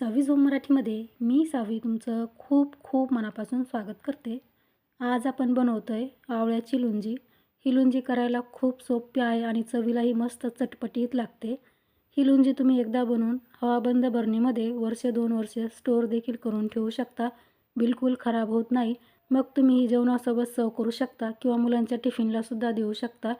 सावी zone मराठीमध्ये मी सावी तुमचं खूप खूप मनापासून स्वागत करते. आज आपण बनवतो आहे आवळ्याची लुंजी. ही लुंजी करायला खूप सोपी आहे आणि चवीलाही मस्त चटपटीत लागते. ही लुंजी तुम्ही एकदा बनवून हवाबंद बरणीमध्ये वर्ष दोन वर्ष स्टोअर देखील करून ठेवू शकता. बिलकुल खराब होत नाही. मग तुम्ही ही जेवणासोबत सर्व करू शकता किंवा मुलांच्या टिफिनलासुद्धा देऊ शकता.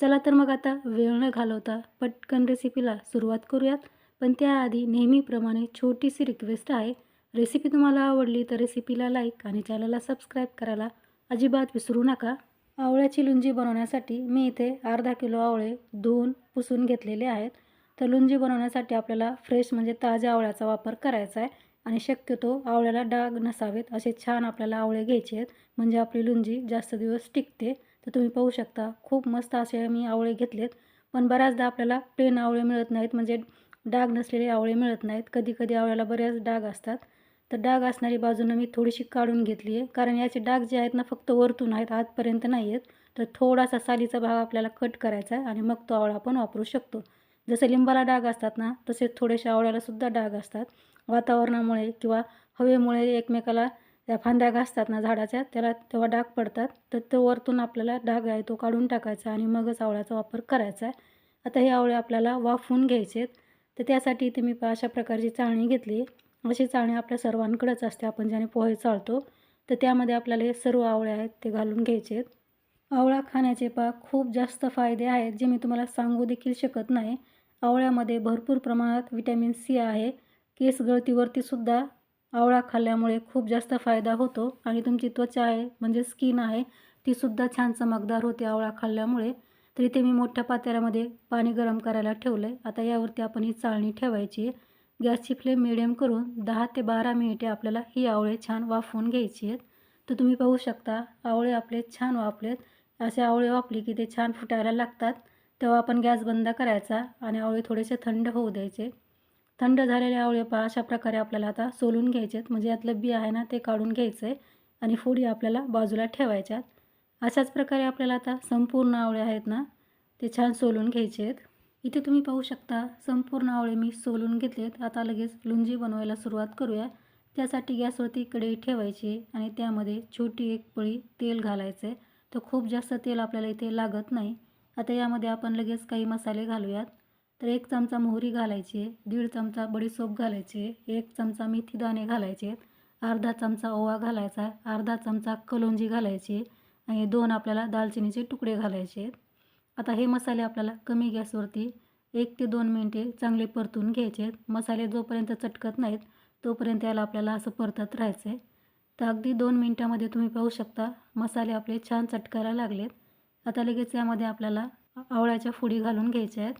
चला तर मग आता वेळ न घालवता पटकन रेसिपीला सुरुवात करूयात. पण त्याआधी नेहमीप्रमाणे छोटीशी रिक्वेस्ट आहे. रेसिपी तुम्हाला आवडली तर रेसिपीला लाईक आणि चॅनलला सबस्क्राईब करायला अजिबात विसरू नका. आवळ्याची लुंजी बनवण्यासाठी मी इथे अर्धा किलो आवळे धुवून पुसून घेतलेले आहेत. तर लुंजी बनवण्यासाठी आपल्याला फ्रेश म्हणजे ताज्या आवळ्याचा वापर करायचा आहे आणि शक्यतो आवळ्याला डाग नसावेत असे छान आपल्याला आवळे घ्यायचे आहेत. म्हणजे आपली लुंजी जास्त दिवस टिकते. तर तुम्ही पाहू शकता खूप मस्त असे मी आवळे घेतलेत. पण बऱ्याचदा आपल्याला प्लेन आवळे मिळत नाहीत. म्हणजे डाग नसलेले आवळे मिळत नाहीत. कधी कधी आवळ्याला बऱ्याच डाग असतात. तर डाग असणारी बाजूनं मी थोडीशी काढून घेतली आहे कारण याचे डाग जे आहेत ना फक्त वरतून आहेत आतपर्यंत नाही आहेत तर थोडासा सालीचा भाग आपल्याला कट करायचा आहे आणि मग तो आवळा आपण वापरू शकतो. जसे लिंबाला डाग असतात ना तसेच थोडेसे आवळ्यालासुद्धा डाग असतात. वातावरणामुळे किंवा हवेमुळे एकमेकाला त्या फांद्या घासतात ना झाडाच्या त्याला तेव्हा डाग पडतात. तर तो वरतून आपल्याला डाग आहे तो काढून टाकायचा आणि मगच आवळ्याचा वापर करायचा आहे. आता हे आवळे आपल्याला वाफवून घ्यायचे आहेत तर त्यासाठी इथे मी अशा प्रकारची चाळणी घेतली. अशी चाळणी आपल्या सर्वांकडेच असते. आपण ज्याने पोहे चाळतो तर त्यामध्ये आपल्याला हे सर्व आवळे आहेत ते घालून घ्यायचे आहेत. आवळा खाण्याचे पा खूप जास्त फायदे आहेत जे मी तुम्हाला सांगू देखील शकत नाही. आवळ्यामध्ये भरपूर प्रमाणात विटॅमिन सी आहे. केस गळतीवरतीसुद्धा आवळा खाल्ल्यामुळे खूप जास्त फायदा होतो. आणि तुमची त्वचा आहे म्हणजे स्किन आहे तीसुद्धा छान चमकदार होते आवळा खाल्ल्यामुळे. तर इथे मी मोठ्या पातेल्यामध्ये पाणी गरम करायला ठेवलं आहे आता यावरती आपण ही चाळणी ठेवायची. आहे गॅसची फ्लेम मिडियम करून दहा ते बारा मिनिटे आपल्याला ही आवळे छान वाफवून घ्यायची आहेत. तर तुम्ही पाहू शकता आवळे आपले छान वापलेत असे आवळे वापले की ते छान फुटायला लागतात. तेव्हा आपण गॅस बंद करायचा आणि आवळे थोडेसे थंड होऊ द्यायचे. थंड झालेले आवळे पहा अशा प्रकारे आपल्याला आता सोलून घ्यायचे आहेत म्हणजे यातलं बी आहे ना ते काढून घ्यायचं आहे आणि फोडी आपल्याला बाजूला ठेवायच्यात. अशाच प्रकारे आपल्याला आता संपूर्ण आवळे आहेत ना ते छान सोलून घ्यायचे आहेत. इथे तुम्ही पाहू शकता संपूर्ण आवळे मी सोलून घेतलेत. आता लगेच लुंजी बनवायला सुरुवात करूया. त्यासाठी गॅसवरती कढई ठेवायची आणि त्यामध्ये छोटी एक पळी तेल घालायचं आहे तर खूप जास्त तेल आपल्याला इथे लागत नाही. आता यामध्ये आपण लगेच काही मसाले घालूयात. तर एक चमचा मोहरी घालायची आहे दीड चमचा बडीसोप घालायची आहे एक चमचा मेथी दाणे घालायचे आहेत अर्धा चमचा ओवा घालायचा अर्धा चमचा कलोंजी घालायची आहे आणि दोन आपल्याला दालचिनीचे तुकडे घालायचे आहेत. आता हे मसाले आपल्याला कमी गॅसवरती एक ते दोन मिनटे चांगले परतून घ्यायचे आहेत. मसाले जोपर्यंत चटकत नाहीत तोपर्यंत याला आपल्याला असं परतत राहायचं आहे तर अगदी दोन मिनटामध्ये तुम्ही पाहू शकता मसाले आपले छान चटकायला लागलेत. आता लगेच यामध्ये आपल्याला आवळ्याच्या फोडी घालून घ्यायच्या आहेत.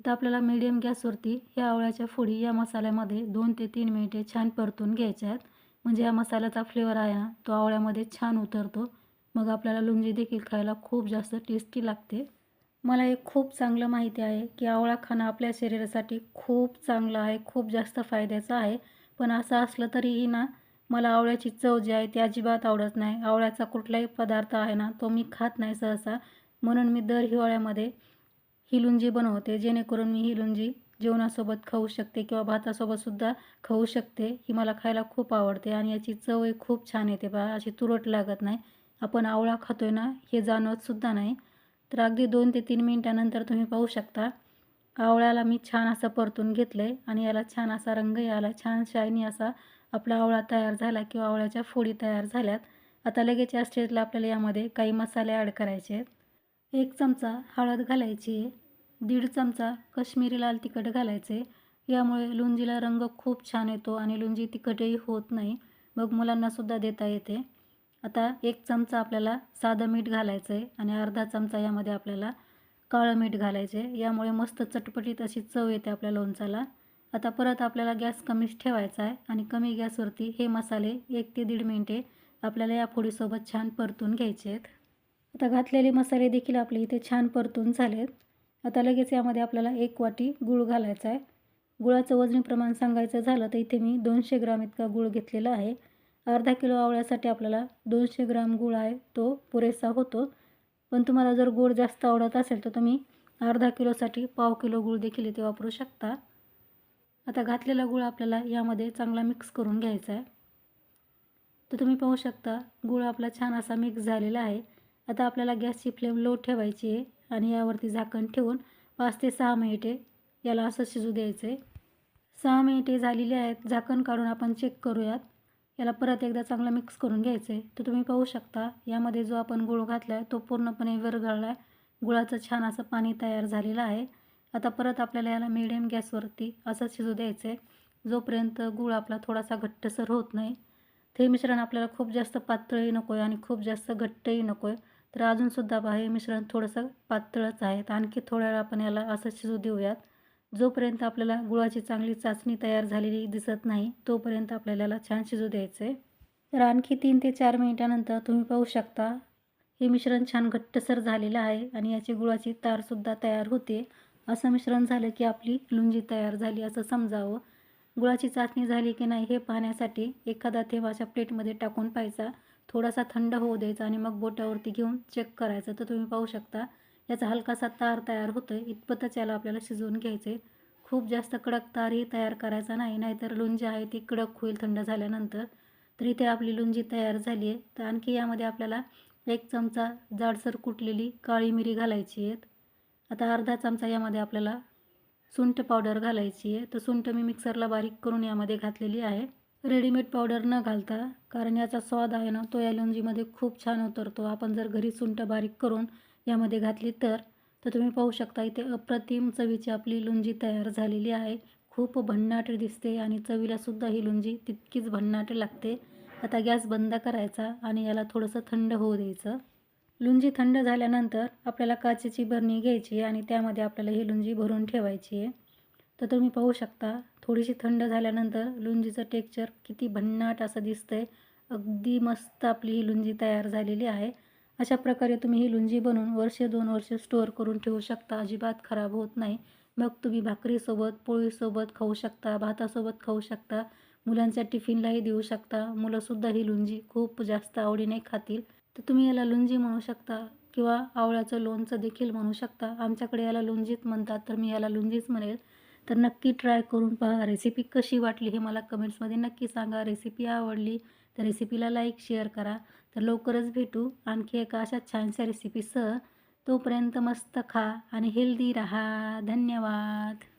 आता आपल्याला मीडियम गॅसवरती ह्या आवळ्याच्या फोडी या मसाल्यामध्ये दोन ते तीन मिनिटे छान परतून घ्यायच्या आहेत. म्हणजे या मसाल्याचा फ्लेवर आहे ना तो आवळ्यामध्ये छान उतरतो. मग आपल्याला लुंजी देखील खायला खूप जास्त टेस्टी लागते. मला हे खूप चांगलं माहिती आहे की आवळा खाणं आपल्या शरीरासाठी खूप चांगलं आहे खूप जास्त फायद्याचं आहे. पण असं असलं तरीही ना मला आवळ्याची चव जी आहे ती अजिबात आवडत नाही. आवळ्याचा कुठलाही पदार्थ आहे ना तो मी खात नाही सहसा. म्हणून मी दर हिवाळ्यामध्ये ही लुंजी बनवते जेणेकरून मी ही लुंजी जेवणासोबत खाऊ शकते किंवा भातासोबतसुद्धा खाऊ शकते ही मला खायला खूप आवडते आणि याची चवही खूप छान येते बा अशी तुरट लागत नाही. आपण आवळा खातोय ना हे जाणवतसुद्धा नाही. तर अगदी दोन ते तीन मिनटानंतर तुम्ही पाहू शकता. आवळ्याला मी छान असं परतून घेतलं आहे आणि याला छान असा रंग याला छान शायनी असा आपला आवळा तयार झाला किंवा आवळ्याच्या फोडी तयार झाल्यात. आता लगेच या स्टेजला आपल्याला यामध्ये काही मसाले ॲड करायचे आहेत. एक चमचा हळद घालायची आहे. दीड चमचा कश्मीरी लाल तिखट घालायचे यामुळे लुंजीला रंग खूप छान येतो आणि लुंजी तिखटही होत नाही. मग मुलांनासुद्धा देता येते. आता एक चमचा आपल्याला साधं मीठ घालायचं आहे आणि अर्धा चमचा यामध्ये आपल्याला काळं मीठ घालायचं आहे यामुळे मस्त चटपटीत अशी चव येते आपल्या लोणचाला आता परत आपल्याला गॅस कमीच ठेवायचा आहे आणि कमी गॅसवरती हे मसाले एक ते दीड मिनटे आपल्याला या फोडीसोबत छान परतून घ्यायचे आहेत. आता घातलेले मसाले देखील आपले इथे छान परतून झालेत. आता लगेच यामध्ये आपल्याला एक वाटी गूळ घालायचा आहे. गुळाचं वजनी प्रमाण सांगायचं झालं तर इथे मी दोनशे ग्राम इतका गूळ घेतलेला आहे. अर्धा किलो आवळ्यासाठी आपल्याला दोनशे ग्राम गूळ आहे तो पुरेसा होतो. पण तुम्हाला जर गोड जास्त आवडत असेल तर तुम्ही अर्धा किलोसाठी पाव किलो गूळ देखील इथे वापरू शकता. आता घातलेला गूळ आपल्याला यामध्ये चांगला मिक्स करून घ्यायचा आहे. तर तुम्ही पाहू शकता गूळ आपला छान असा मिक्स झालेला आहे. आता आपल्याला गॅसची फ्लेम लो ठेवायची आहे आणि यावरती झाकण ठेवून पाच ते सहा मिनिटे याला असं शिजू द्यायचं आहे सहा मिनिटे झालेली आहेत झाकण काढून आपण चेक करूयात. याला परत एकदा चांगलं मिक्स करून घ्यायचं आहे तर तुम्ही पाहू शकता यामध्ये जो आपण गुळ घातला आहे तो पूर्णपणे विरघळला आहे गुळाचं छान असं पाणी तयार झालेलं आहे. आता परत आपल्याला याला मिडियम गॅसवरती असं शिजू द्यायचं आहे जोपर्यंत गूळ आपला थोडासा घट्टसर होत नाही ते मिश्रण आपल्याला खूप जास्त पातळही नको आहे आणि खूप जास्त घट्टही नको आहे तर अजूनसुद्धा पहा हे मिश्रण थोडंसं पातळच आहे. तर आणखी थोड्या वेळा आपण याला असं शिजू देऊयात. जोपर्यंत आपल्याला गुळाची चांगली चाचणी तयार झालेली दिसत नाही तोपर्यंत आपल्याला छान शिजू द्यायचं आहे तर आणखी तीन ते चार मिनिटानंतर तुम्ही पाहू शकता हे मिश्रण छान घट्टसर झालेलं आहे आणि याची गुळाची तारसुद्धा तयार होते. असं मिश्रण झालं की आपली लुंजी तयार झाली असं समजावं. गुळाची चाचणी झाली की नाही हे पाहण्यासाठी एखादा थेंब अशा प्लेटमध्ये टाकून पाहायचा. थोडासा थंड होऊ द्यायचा आणि मग बोटावरती घेऊन चेक करायचं. तर तुम्ही पाहू शकता याचा हलकासा तार तयार होतो आहे इतपतच याला आपल्याला शिजवून घ्यायचं आहे खूप जास्त कडक तारही तयार करायचा नाही नाहीतर लुंजी आहे ती कडक होईल थंड झाल्यानंतर. तर इथे आपली लुंजी तयार झाली आहे. तर आणखी यामध्ये आपल्याला एक चमचा जाडसर कुटलेली काळी मिरी घालायची आहेत. आता अर्धा चमचा यामध्ये आपल्याला सुंठ पावडर घालायची आहे. तर सुंठ मी मिक्सरला बारीक करून यामध्ये घातलेली आहे. रेडीमेड पावडर न घालता कारण याचा स्वाद आहे ना तो या लुंजीमध्ये खूप छान उतरतो. आपण जर घरी सुंठ बारीक करून यामध्ये घातली तर तर तुम्ही पाहू शकता इथे अप्रतिम चवीची आपली लुंजी तयार झालेली आहे. खूप भन्नाट दिसते आणि चवीलासुद्धा ही लुंजी तितकीच भन्नाट लागते. आता गॅस बंद करायचा आणि याला थोडंसं थंड होऊ द्यायचं. लुंजी थंड झाल्यानंतर आपल्याला काचेची बरणी घ्यायची आणि त्यामध्ये आपल्याला ही लुंजी भरून ठेवायची आहे. तर तुम्ही पाहू शकता थोडीशी थंड झाल्यानंतर लुंजीचं टेक्चर किती भन्नाट असं दिसतंय. अगदी मस्त आपली ही लुंजी तयार झालेली आहे. अशा प्रकारे तुम्ही ही लुंजी बनवून वर्ष दोन वर्ष स्टोअर करून ठेवू शकता. अजिबात खराब होत नाही. मग तुम्ही भाकरीसोबत पोळीसोबत खाऊ शकता भातासोबत खाऊ शकता मुलांच्या टिफिनलाही देऊ शकता. मुलंसुद्धा ही लुंजी खूप जास्त आवडीने खातील. तर तुम्ही याला लुंजी म्हणू शकता किंवा आवळ्याचं लोणचं देखील म्हणू शकता. आमच्याकडे याला लुंजीत म्हणतात तर मी याला लुंजीच म्हणेल. तर नक्की ट्राय करून पहा. रेसिपी कशी वाटली हे मला कमेंट्समध्ये नक्की सांगा. रेसिपी आवडली तर रेसिपीला लाईक शेअर करा. तर लवकरच भेटू. आणखी एका अशा छानशा रेसिपीसह तोपर्यंत मस्त खा आणि हेल्दी राहा. धन्यवाद.